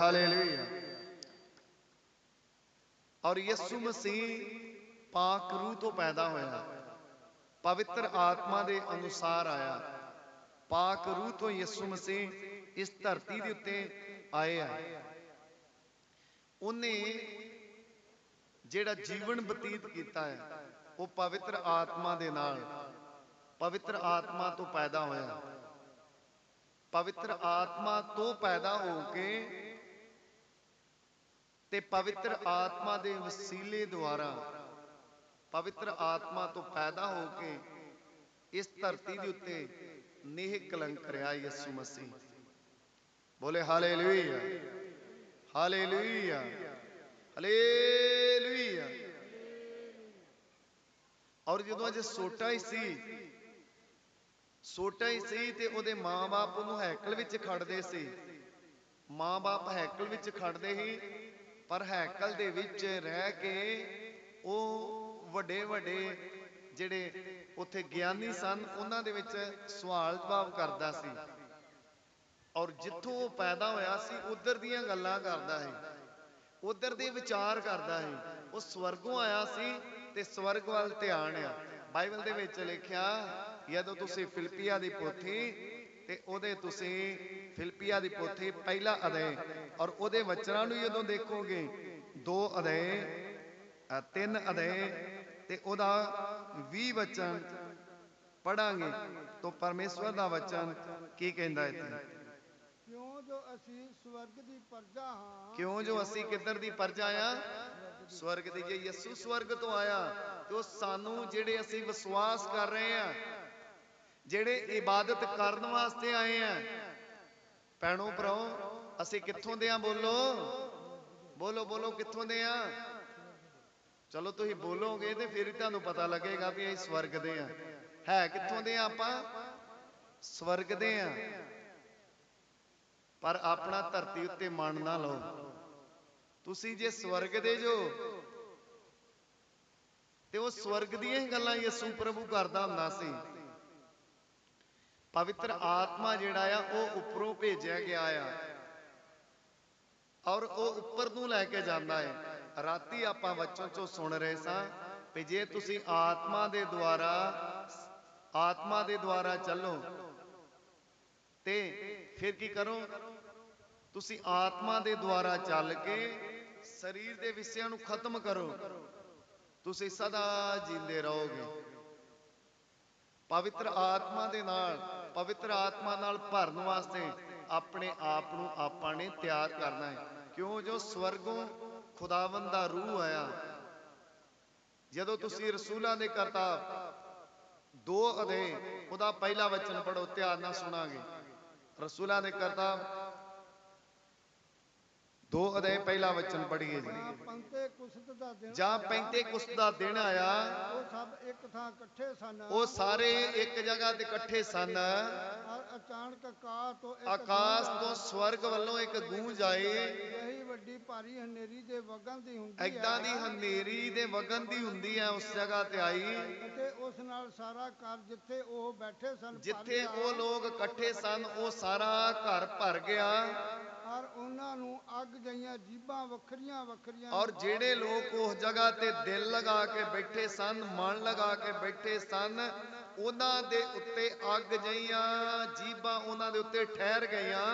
Hallelujah. ਔਰ ਯਿਸੂ ਮਸੀਹ ਪਾਕ ਰੂਹ ਤੋਂ ਪੈਦਾ ਹੋਇਆ। ਪਵਿੱਤਰ ਆਤਮਾ ਦੇ ਅਨੁਸਾਰ ਆਇਆ। ਪਾਕ ਰੂਹ ਤੋਂ ਯਿਸੂ ਮਸੀਹ ਇਸ ਧਰਤੀ ਦੇ ਉੱਤੇ ਆਏ ਆ। ਉਹਨੇ ਜਿਹੜਾ ਜੀਵਨ ਬਤੀਤ ਕੀਤਾ ਹੈ, ਉਹ ਪਵਿੱਤਰ ਆਤਮਾ ਦੇ ਨਾਲ, ਪਵਿੱਤਰ ਆਤਮਾ ਤੋਂ ਪੈਦਾ ਹੋਇਆ। ਪਵਿੱਤਰ ਆਤਮਾ ਤੋਂ ਪੈਦਾ ਹੋ ਕੇ ਤੇ ਪਵਿੱਤਰ ਆਤਮਾ ਦੇ ਵਸੀਲੇ ਦੁਆਰਾ ਪਵਿੱਤਰ ਆਤਮਾ ਤੋਂ ਪੈਦਾ ਹੋ ਕੇ ਇਸ ਧਰਤੀ ਦੇ ਉੱਤੇ ਨੇਹ ਕਲੰਕ ਰਿਹਾ ਯਿਸੂ ਮਸੀਹ। ਬੋਲੇ ਹਾਲੇਲੂਇਆ ਹਾਲੇਲੂਇਆ ਹਾਲੇਲੂਇਆ। ਔਰ ਜਦੋਂ ਅਜੇ ਛੋਟਾ ਹੀ ਸੀ ਛੋਟਾ ਹੀ ਸੀ ਤੇ ਉਹਦੇ ਮਾਂ-ਬਾਪ ਉਹਨੂੰ ਹੈਕਲ ਵਿੱਚ ਖੜਦੇ ਸੀ। ਮਾਂ-ਬਾਪ ਹੈਕਲ ਵਿੱਚ ਖੜਦੇ ਸੀ ਪਰ ਹੈਕਲ ਦੇ ਵਿੱਚ ਰਹਿ ਕੇ ਉਹ ਵੱਡੇ ਵੱਡੇ ਜਿਹੜੇ ਉੱਥੇ ਗਿਆਨੀ ਸਨ, ਉਹਨਾਂ ਦੇ ਵਿੱਚ ਸਵਾਲ ਜਵਾਬ ਕਰਦਾ ਸੀ। ਔਰ ਜਿੱਥੋਂ ਉਹ ਪੈਦਾ ਹੋਇਆ ਸੀ, ਉਧਰ ਦੀਆਂ ਗੱਲਾਂ ਕਰਦਾ ਹੈ ਉਧਰ ਦੇ ਵਿਚਾਰ ਕਰਦਾ ਹੈ ਉਹ ਸਵਰਗੋਂ ਆਇਆ ਸੀ ਤੇ ਸਵਰਗ ਵੱਲ ਧਿਆਨ ਆ। ਬਾਈਬਲ ਦੇ ਵਿੱਚ ਲਿਖਿਆ ਜਦੋਂ ਤੁਸੀਂ ਫਿਲਪੀਆ ਦੀ ਪੋਥੀ ਤੇ ਉਹਦੇ ਤੁਸੀਂ ਫਿਲਪੀਆ ਦੀ ਪੋਥੀ ਪਹਿਲਾ ਅਧਿਆਇ ਔਰ ਉਹਦੇ ਵਚਨਾਂ ਨੂੰ ਜਦੋਂ ਦੇਖੋਗੇ। ਦੋ ਅਧਿਆਇ ਤਿੰਨ ਅਧਿਆਇ ਤੇ ਉਹਦਾ 20 ਵਚਨ ਪੜਾਂਗੇ ਤਾਂ ਪਰਮੇਸ਼ਵਰ ਦਾ ਵਚਨ ਕੀ ਕਹਿੰਦਾ ਇੱਥੇ? ਕਿਉਂ ਜੋ ਅਸੀਂ ਸਵਰਗ ਦੀ ਪਰਜਾ ਹਾਂ? ਕਿਉਂ ਜੋ ਅਸੀਂ ਕਿੱਧਰ ਦੀ ਪਰਜਾ ਆ? ਸਵਰਗ ਦੀ ਜੇ ਯਿਸੂ ਸਵਰਗ ਤੋਂ ਆਇਆ ਤੇ ਉਹ ਸਾਨੂੰ ਜਿਹੜੇ ਅਸੀਂ ਵਿਸ਼ਵਾਸ ਕਰ ਰਹੇ ਆ ਜਿਹੜੇ ਇਬਾਦਤ ਕਰਨ ਵਾਸਤੇ ਆਏ ਆ। ਪੈਣੋ ਭਰਾਓ, ਅਸੀਂ ਕਿੱਥੋਂ ਦੇ ਆ? ਬੋਲੋ। ਬੋਲੋ ਬੋਲੋ, ਕਿੱਥੋਂ ਦੇ ਆ? ਚਲੋ, ਤੁਸੀਂ ਬੋਲੋਗੇ ਤੇ ਫਿਰ ਤੁਹਾਨੂੰ ਪਤਾ ਲੱਗੇਗਾ ਵੀ ਅਸੀਂ ਸਵਰਗ ਦੇ ਆ। ਹੈ ਕਿੱਥੋਂ ਦੇ ਆ ਆਪਾਂ? ਸਵਰਗ ਦੇ ਆ। ਪਰ ਆਪਣਾ ਧਰਤੀ ਉੱਤੇ ਮਨ ਨਾ ਲਓ। ਤੁਸੀਂ ਜੇ ਸਵਰਗ ਦੇ ਜੋ, ਤੇ ਉਹ ਸਵਰਗ ਦੀਆਂ ਹੀ ਗੱਲਾਂ ਯਿਸੂ ਪ੍ਰਭੂ ਕਰਦਾ ਹੁੰਦਾ ਸੀ। ਪਵਿੱਤਰ ਆਤਮਾ ਜਿਹੜਾ ਆ, ਉਹ ਉੱਪਰੋਂ ਭੇਜਿਆ ਗਿਆ ਆ। ਔਰ ਉਹ ਉੱਪਰ ਨੂੰ ਲੈ ਕੇ ਜਾਂਦਾ ਹੈ ਰਾਤੀ ਆਪਾਂ ਬੱਚੋਂ ਚੋਂ ਸੁਣ ਰਹੇ ਸਾਂ ਵੀ ਜੇ ਤੁਸੀਂ ਆਤਮਾ ਦੇ ਦੁਆਰਾ, ਆਤਮਾ ਦੇ ਦੁਆਰਾ ਚੱਲੋ, ਤੇ ਫਿਰ ਕੀ ਕਰੋ? ਤੁਸੀਂ ਆਤਮਾ ਦੇ ਦੁਆਰਾ ਚੱਲ ਕੇ ਸਰੀਰ ਦੇ ਵਿਸ਼ਿਆਂ ਨੂੰ ਖਤਮ ਕਰੋ। ਤੁਸੀਂ ਸਦਾ ਜੀਂਦੇ ਰਹੋਗੇ। ਪਵਿੱਤਰ ਆਤਮਾ ਦੇ ਨਾਲ, ਪਵਿੱਤਰ ਆਤਮਾ ਨਾਲ ਭਰਨ ਵਾਸਤੇ ਆਪਣੇ ਆਪ ਨੂੰ ਆਪਾਂ ਨੇ ਤਿਆਰ ਕਰਨਾ ਹੈ। ਕਿਉਂ? ਜੋ ਸਵਰਗੋਂ ਖੁਦਾਵੰਦ ਦਾ ਰੂਹ ਆਇਆ। ਜਦੋਂ ਤੁਸੀਂ ਰਸੂਲਾਂ ਦੇ ਕਰਤਾਬ ਦੋ ਅਧੇ ਉਹਦਾ ਪਹਿਲਾ ਵਚਨ ਪੜੋ ਧਿਆਨ ਨਾਲ ਸੁਣਾਂਗੇ। ਰਸੂਲਾਂ ਦੇ ਕਰਤਾਬ ਦੋ ਅਧੇ ਪਹਿਲਾ ਵਚਨ ਪੜੀਏ ਜੀ। ਜਾਂ ਪੰਤੇ ਕੁਸਤ ਦਾ ਦਿਨ ਜਾਂ ਪੈਂਤੇ ਕੁਸਤ ਦਾ ਦਿਨ ਆਇਆ। ਉਹ ਸਭ ਇੱਕ ਥਾਂ ਇਕੱਠੇ ਸਨ। ਉਹ ਸਾਰੇ ਇੱਕ ਜਗ੍ਹਾ ਤੇ ਇਕੱਠੇ ਸਨ। ਅਚਾਨਕ ਆਕਾਸ਼ ਤੋਂ ਇੱਕ ਆਕਾਸ਼ ਤੋਂ ਸਵਰਗ ਵੱਲੋਂ ਇੱਕ ਗੂੰਜ ਆਈ। ਇਹੀ ਵੱਡੀ ਭਾਰੀ ਹਨੇਰੀ ਦੇ ਵਗਣ ਦੀ ਹੁੰਦੀ ਐਦਾਂ ਦੀ ਹਨੇਰੀ ਦੇ ਵਗਨ ਦੀ ਹੁੰਦੀ ਹੈ ਉਸ ਜਗ੍ਹਾ ਤੇ ਆਈ। ਅਤੇ ਉਸ ਨਾਲ ਸਾਰਾ ਘਰ ਜਿੱਥੇ ਉਹ ਬੈਠੇ ਸਨ ਜਿੱਥੇ। ਉਹ ਲੋਕ ਇਕੱਠੇ ਸਨ ਉਹ ਸਾਰਾ ਘਰ ਭਰ ਗਿਆ। ਔਰ ਉਹਨਾਂ ਨੂੰ ਅੱਗ ਜਈਆਂ ਜੀਬਾਂ ਵੱਖਰੀਆਂ ਵੱਖਰੀਆਂ ਔਰ ਜਿਹੜੇ ਲੋਕ ਉਸ ਜਗ੍ਹਾ ਤੇ ਦਿਲ ਲਗਾ ਕੇ ਬੈਠੇ ਸਨ ਮਨ ਲਗਾ ਕੇ ਬੈਠੇ ਸਨ ਉਹਨਾਂ ਦੇ ਉੱਤੇ ਅੱਗ ਜਈਆਂ ਜੀਬਾਂ ਉਹਨਾਂ ਦੇ ਉੱਤੇ ਠਹਿਰ ਗਈਆਂ।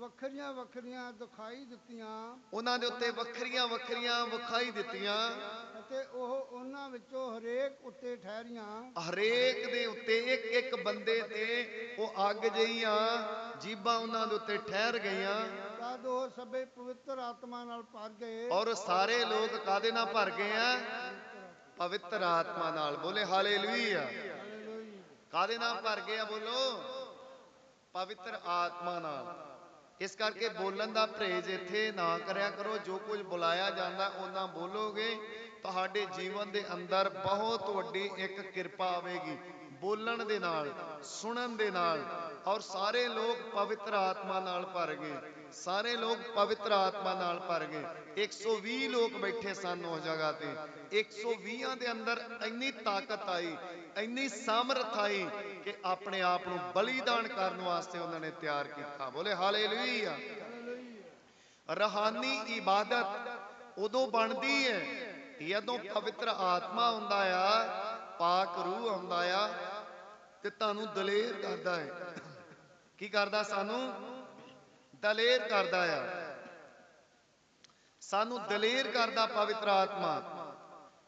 ਵੱਖਰੀਆਂ ਵੱਖਰੀਆਂ ਦਿਖਾਈ ਦਿੱਤੀਆਂ। ਉਹਨਾਂ ਦੇ ਉੱਤੇ ਵੱਖਰੀਆਂ ਵੱਖਰੀਆਂ ਵਿਖਾਈ ਦਿੱਤੀਆਂ। ਅਤੇ ਉਹ ਉਹਨਾਂ ਵਿੱਚੋਂ ਹਰੇਕ ਉੱਤੇ ਠਹਿਰੀਆਂ। ਹਰੇਕ ਦੇ ਉੱਤੇ ਇੱਕ ਇੱਕ ਬੰਦੇ ਤੇ ਉਹ ਅੱਗ ਜਈਆਂ ਜੀਬਾਂ ਉਹਨਾਂ ਦੇ ਉੱਤੇ ਠਹਿਰ ਗਈਆਂ। ਤਦ ਉਹ ਸਭੇ ਪਵਿੱਤਰ ਆਤਮਾ ਨਾਲ ਭਰ ਗਏ। ਔਰ ਸਾਰੇ ਲੋਕ ਕਾਦੇ ਨਾਲ ਭਰ ਗਏ ਆ? ਪਵਿੱਤਰ ਆਤਮਾ ਨਾਲ। ਬੋਲੇ ਹਾਲੇਲੂਇਆ। ਕਾਦੇ ਨਾਲ ਭਰ ਗਏ ਆ ਬੋਲੋ? ਪਵਿੱਤਰ ਆਤਮਾ ਨਾਲ। ਇਸ ਕਰਕੇ ਬੋਲਣ ਦਾ ਪਰਹੇਜ਼ ਇੱਥੇ ਨਾ ਕਰਿਆ ਕਰੋ। ਜੋ ਕੁਝ ਬੁਲਾਇਆ ਜਾਂਦਾ ਉਹਨਾਂ ਬੋਲੋਗੇ, ਤੁਹਾਡੇ ਜੀਵਨ ਦੇ ਅੰਦਰ ਬਹੁਤ ਵੱਡੀ ਇੱਕ ਕਿਰਪਾ ਆਵੇਗੀ। ਬੋਲਣ ਦੇ ਨਾਲ, ਸੁਣਨ ਦੇ ਨਾਲ, ਔਰ ਸਾਰੇ ਲੋਕ ਪਵਿੱਤਰ ਆਤਮਾ ਨਾਲ ਭਰ ਗਏ। ਸਾਰੇ ਲੋਕ ਪਵਿੱਤਰ ਆਤਮਾ ਨਾਲ ਭਰ ਗਏ। 120 ਲੋਕ ਬੈਠੇ ਸਨ ਉਸ ਜਗ੍ਹਾ ਤੇ। 120 ਦੇ ਅੰਦਰ ਇੰਨੀ ਤਾਕਤ ਆਈ, ਇੰਨੀ ਸਾਮਰਥ ਆਈ ਕਿ ਆਪਣੇ ਆਪ ਨੂੰ ਬਲੀਦਾਨ ਕਰਨ ਵਾਸਤੇ ਉਹਨਾਂ ਨੇ ਤਿਆਰ ਕੀਤਾ। ਬੋਲੇ ਹਾਲੇਲੂਇਆ। ਰਹਾਨੀ ਇਬਾਦਤ ਉਦੋਂ ਬਣਦੀ ਹੈ ਜਦੋਂ ਪਵਿੱਤਰ ਆਤਮਾ ਹੁੰਦਾ ਆ, ਪਾਕ ਰੂਹ ਆਉਂਦਾ ਆ ਤੇ ਤੁਹਾਨੂੰ ਦਲੇਰ ਕਰਦਾ ਹੈ। ਕੀ ਕਰਦਾ ਸਾਨੂੰ? ਦਲੇਰ ਕਰਦਾ ਆ। ਸਾਨੂੰ ਦਲੇਰ ਕਰਦਾ ਪਵਿੱਤਰ ਆਤਮਾ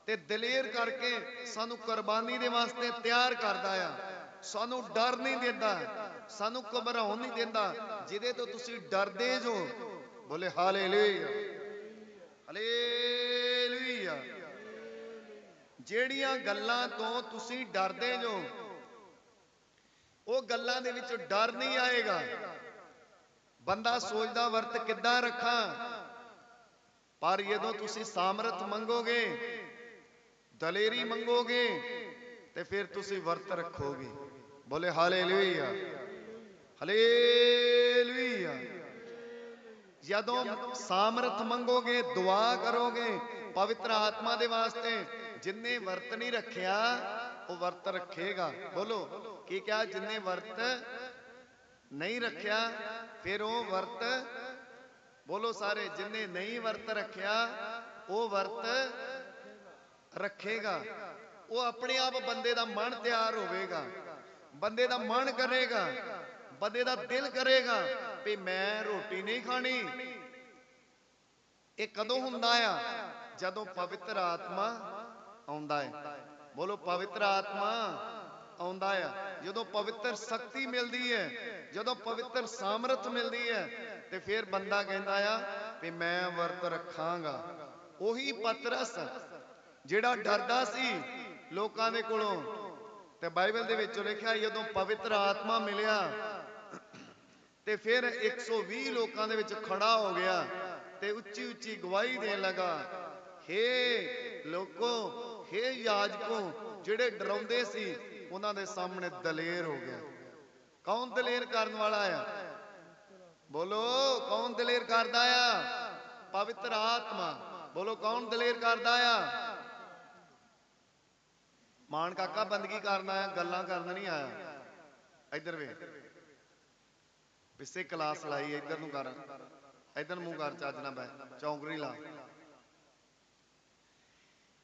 ਤੇ ਦਲੇਰ ਕਰਕੇ ਸਾਨੂੰ ਕੁਰਬਾਨੀ ਦੇ ਵਾਸਤੇ ਤਿਆਰ ਕਰਦਾ ਆ। ਸਾਨੂੰ ਡਰ ਨਹੀਂ ਦਿੰਦਾ, ਸਾਨੂੰ ਘਬਰਾਉਣ ਨਹੀਂ ਦਿੰਦਾ। ਜਿਹਦੇ ਤੋਂ ਤੁਸੀਂ ਡਰਦੇ ਜੋ, ਬੋਲੇ ਹਾਲੇਲੂਇਆ। ਹਾਲੇਲੂਇਆ। ਜਿਹੜੀਆਂ ਗੱਲਾਂ ਤੋਂ ਤੁਸੀਂ ਡਰਦੇ ਜੋ, ਉਹ ਗੱਲਾਂ ਦੇ ਵਿੱਚ ਡਰ ਨਹੀਂ ਆਏਗਾ। ਬੰਦਾ ਸੋਚਦਾ, ਵਰਤ ਕਿੱਦਾਂ ਰੱਖਾਂ? ਪਰ ਜਦੋਂ ਤੁਸੀਂ ਸਾਮਰਥ ਮੰਗੋਗੇ, ਦਲੇਰੀ ਮੰਗੋਗੇ, ਤੇ ਫਿਰ ਤੁਸੀਂ ਵਰਤ ਰੱਖੋਗੇ। ਬੋਲੇ ਹਾਲੇਲੂਇਆ। ਹਾਲੇਲੂਇਆ। ਜਦੋਂ ਸਾਮਰਥ ਮੰਗੋਗੇ, ਦੁਆ ਕਰੋਗੇ ਪਵਿੱਤਰ ਆਤਮਾ ਦੇ ਵਾਸਤੇ, ਜਿੰਨੇ ਵਰਤ ਨਹੀਂ ਰੱਖਿਆ, ਉਹ ਵਰਤ ਰੱਖੇਗਾ। ਬੋਲੋ, ਕੀ ਕਿਹਾ? ਜਿੰਨੇ ਵਰਤ ਨਹੀਂ ਰੱਖਿਆ, ਫਿਰ ਉਹ ਵਰਤ, ਬੋਲੋ ਸਾਰੇ, ਜਿੰਨੇ ਨਹੀਂ ਵਰਤ ਰੱਖਿਆ, ਉਹ ਵਰਤ ਰੱਖੇਗਾ। ਉਹ ਆਪਣੇ ਆਪ ਬੰਦੇ ਦਾ ਮਨ ਤਿਆਰ ਹੋਵੇਗਾ। ਬੰਦੇ ਦਾ ਮਨ ਕਰੇਗਾ, ਬੰਦੇ ਦਾ ਦਿਲ ਕਰੇਗਾ ਵੀ ਮੈਂ ਰੋਟੀ ਨਹੀਂ ਖਾਣੀ। ਇਹ ਕਦੋਂ ਹੁੰਦਾ ਆ? ਜਦੋਂ ਪਵਿੱਤਰ ਆਤਮਾ ਆਉਂਦਾ ਹੈ ਬੋਲੋ, ਪਵਿੱਤਰ ਆਤਮਾ ਆਉਂਦਾ ਆ। ਜਦੋਂ ਪਵਿੱਤਰ ਸ਼ਕਤੀ ਮਿਲਦੀ ਹੈ ਜਦੋਂ ਪਵਿੱਤਰ ਸਾਮਰਥ ਮਿਲਦੀ ਹੈ ਤੇ ਫਿਰ ਬੰਦਾ ਕਹਿੰਦਾ ਆ ਵੀ ਮੈਂ ਵਰਤ ਰੱਖਾਂਗਾ। ਉਹੀ ਪਤਰਸ ਜਿਹੜਾ ਡਰਦਾ ਸੀ ਲੋਕਾਂ ਦੇ ਕੋਲੋਂ ਤੇ ਬਾਈਬਲ ਦੇ ਵਿੱਚ ਲਿਖਿਆ ਜਦੋਂ ਪਵਿੱਤਰ ਆਤਮਾ ਮਿਲਿਆ, ਤੇ ਫਿਰ 120 ਲੋਕਾਂ ਦੇ ਵਿੱਚ ਖੜਾ ਹੋ ਗਿਆ ਤੇ ਉੱਚੀ ਉੱਚੀ ਗਵਾਹੀ ਦੇਣ ਲੱਗਾ, ਹੇ ਲੋਕੋ, ਹੇ ਯਾਜਕੋ, ਜਿਹੜੇ ਡਰਾਉਂਦੇ ਸੀ, ਉਹਨਾਂ ਦੇ ਸਾਹਮਣੇ ਦਲੇਰ ਹੋ ਗਿਆ। ਕੌਣ ਦਲੇਰ ਕਰਨ ਵਾਲਾ ਆ? ਬੋਲੋ, ਕੌਣ ਦਲੇਰ ਕਰਦਾ ਆ? ਪਵਿੱਤਰ ਆਤਮਾ। ਬੋਲੋ, ਕੌਣ ਦਲੇਰ ਕਰਦਾ ਆ? ਮਾਨ ਕਾਕਾ, ਬੰਦਗੀ ਕਰਨ ਆਇਆ, ਗੱਲਾਂ ਕਰਨ ਨਹੀਂ ਆਇਆ। ਇੱਧਰ ਵੇ ਪਿੱਛੇ ਕਲਾਸ ਲਾਈ, ਇੱਧਰ ਨੂੰ ਕਰ। ਇੱਧਰ ਮੂੰਹ ਕਰ, ਚੱਜ ਨਾ ਬੈ ਚੌਂਕੜੀ ਲਾ।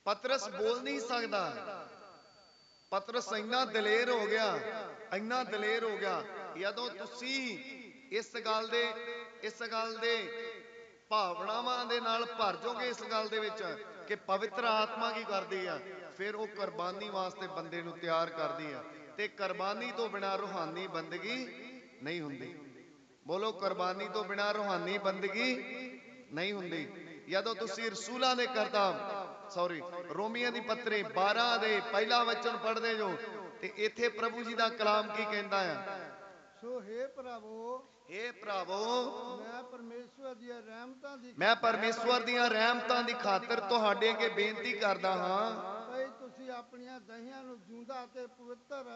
ਪਤਰਸ ਬੋਲ ਨਹੀਂ ਸਕਦਾ। ਪਤਰਸ ਇੰਨਾ ਦਲੇਰ ਹੋ ਗਿਆ, ਇੰਨਾ ਦਲੇਰ ਹੋ ਗਿਆ। ਜਦੋਂ ਤੁਸੀਂ ਇਸ ਗੱਲ ਦੇ, ਇਸ ਗੱਲ ਦੇ ਭਾਵਨਾਵਾਂ ਦੇ ਨਾਲ ਭਰ ਜਾਓਗੇ ਇਸ ਗੱਲ ਦੇ ਵਿੱਚ ਕਿ ਪਵਿੱਤਰ ਆਤਮਾ ਕੀ ਕਰਦੀ ਆ? ਫਿਰ ਉਹ ਕੁਰਬਾਨੀ ਵਾਸਤੇ ਬੰਦੇ ਨੂੰ ਤਿਆਰ ਕਰਦੀ ਆ। ਤੇ ਕੁਰਬਾਨੀ ਤੋਂ ਬਿਨਾ ਰੂਹਾਨੀ ਬੰਦਗੀ ਨਹੀਂ ਹੁੰਦੀ। ਬੋਲੋ, ਕੁਰਬਾਨੀ ਤੋਂ ਬਿਨਾ ਰੂਹਾਨੀ ਬੰਦਗੀ ਨਹੀਂ ਹੁੰਦੀ। ਜਦੋਂ ਤੁਸੀਂ ਰਸੂਲਾਂ ਦੇ ਕਰਤਾ ਸੌਰੀ ਰੋਮੀਆਂ ਦੀ ਪੱਤਰੀ 12 ਦੇ ਪਹਿਲਾ ਵਚਨ ਪੜ੍ਹਦੇ ਜੋ, ਤੇ ਇੱਥੇ ਪ੍ਰਭੂ ਜੀ ਦਾ ਕਲਾਮ ਕੀ ਕਹਿੰਦਾ ਆ? ਸੋ ਹੇ ਭਰਾਵੋ ਏ ਭਰਾਵੋ ਮੈਂ ਪਰਮੇਸ਼ਵਰ ਦੀਆਂ ਰਹਿਮਤਾਂ ਦੀ ਮੈਂ ਪਰਮੇਸ਼ਵਰ ਦੀਆਂ ਰਹਿਮਤਾਂ ਦੀ ਖਾਤਰ ਤੁਹਾਡੇ ਅੱਗੇ ਬੇਨਤੀ ਕਰਦਾ ਹਾਂ। ਭਈ ਤੁਸੀਂ ਆਪਣੀਆਂ ਦਹੀਆਂ ਨੂੰ ਜੂੰਦਾ ਅਤੇ ਪਵਿੱਤਰ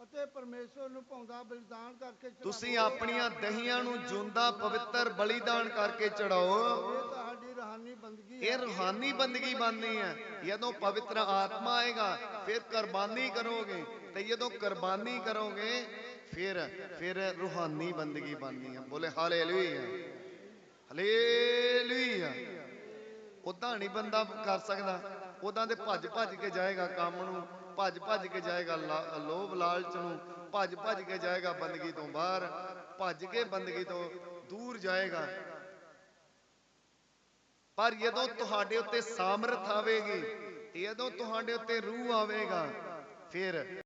ਅਤੇ ਪਰਮੇਸ਼ਵਰ ਨੂੰ ਭਾਉਂਦਾ ਬਲਿਦਾਨ ਕਰਕੇ ਚੜਾਵੋ। ਤੁਸੀਂ ਆਪਣੀਆਂ ਦਹੀਆਂ ਨੂੰ ਜੁੰਦਾ ਪਵਿੱਤਰ ਬਲੀਦਾਨ ਕਰਕੇ ਚੜਾਓ। ਇਹ ਤੁਹਾਡੀ ਰੂਹਾਨੀ ਬੰਦਗੀ ਇਹ ਰੂਹਾਨੀ ਬੰਦਗੀ ਬਣਨੀ ਹੈ। ਜਦੋਂ ਪਵਿੱਤਰ ਆਤਮਾ ਆਏਗਾ ਫਿਰ ਕੁਰਬਾਨੀ ਕਰੋਗੇ ਤੇ ਜਦੋਂ ਕੁਰਬਾਨੀ ਕਰੋਗੇ ਫਿਰ ਫਿਰ ਰੂਹਾਨੀ ਬੰਦਗੀ ਬਣਨੀ ਆ। ਬੋਲੇ ਹਾਲੇਲੂਇਆ। ਹਾਲੇਲੂਇਆ। ਉਦਾਂ ਨਹੀਂ ਬੰਦਾ ਕਰ ਸਕਦਾ। ਉਦਾਂ ਤੇ ਭੱਜ ਭੱਜ ਕੇ ਜਾਏਗਾ ਕੰਮ ਨੂੰ, ਭੱਜ ਭੱਜ ਕੇ ਜਾਏਗਾ ਲੋਭ ਲਾਲਚ ਨੂੰ, ਭੱਜ ਭੱਜ ਕੇ ਜਾਏਗਾ ਬੰਦਗੀ ਤੋਂ ਬਾਹਰ, ਭੱਜ ਕੇ ਬੰਦਗੀ ਤੋਂ ਦੂਰ ਜਾਏਗਾ। ਪਰ ਜਦੋਂ ਤੁਹਾਡੇ ਉੱਤੇ ਸਾਮਰਥ ਆਵੇਗੀ, ਜਦੋਂ ਤੁਹਾਡੇ ਉੱਤੇ ਰੂਹ ਆਵੇਗਾ, ਫਿਰ